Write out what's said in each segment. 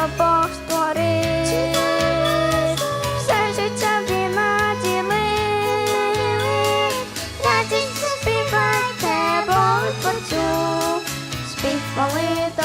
що Бог створив, все життя він наділив, радість співайте Бог творцю, спів.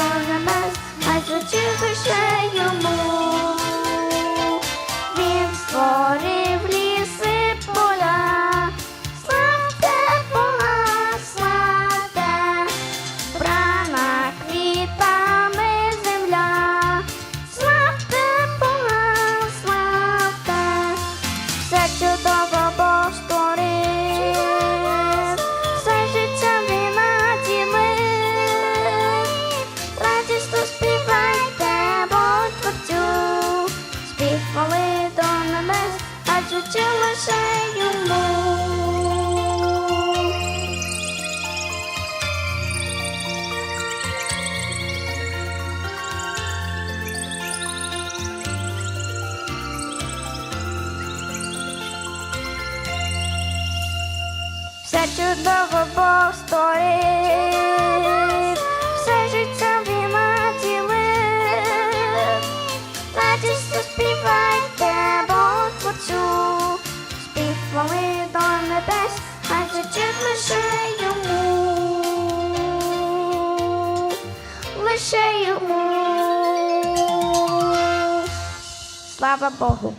Все чудово чудово Бог створив, все життя він наділив. Радісно співайте, Бог Творцю, спів хвали до небес, хай звучить лише йому, лише йому. Слава Богу.